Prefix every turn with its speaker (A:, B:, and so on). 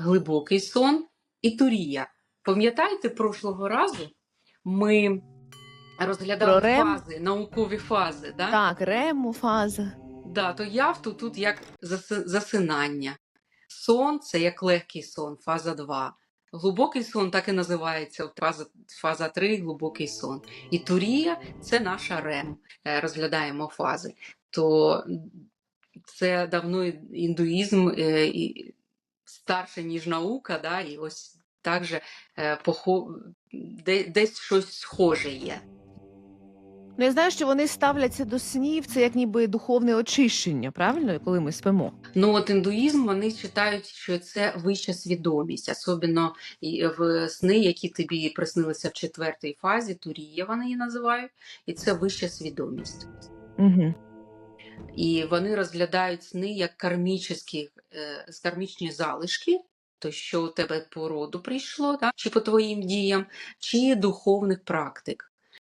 A: глибокий сон і турія. Пам'ятаєте, прошлого разу ми розглядали
B: Про рем?
A: фази, наукові фази. Да?
B: Так, рему фаза.
A: Да, то явту тут як заси- засинання. Сон це як легкий сон, фаза 2. Глибокий сон так і називається фаза, фаза 3 глибокий сон. І турія це наша рем. Е, Розглядаємо фази. То це давно індуїзм е, і старше, ніж наука, да, і ось так же е, похо... де- десь щось схоже є.
B: Ну, я знаю, що вони ставляться до снів, це як ніби духовне очищення, правильно, коли ми спимо.
A: Ну от індуїзм вони вважають, що це вища свідомість, особливо в сни, які тобі приснилися в четвертій фазі, турія вони її називають, і це вища свідомість.
B: Угу.
A: І вони розглядають сни як кармічні, е, кармічні залишки, то що у тебе по роду прийшло, так? чи по твоїм діям, чи духовних практик.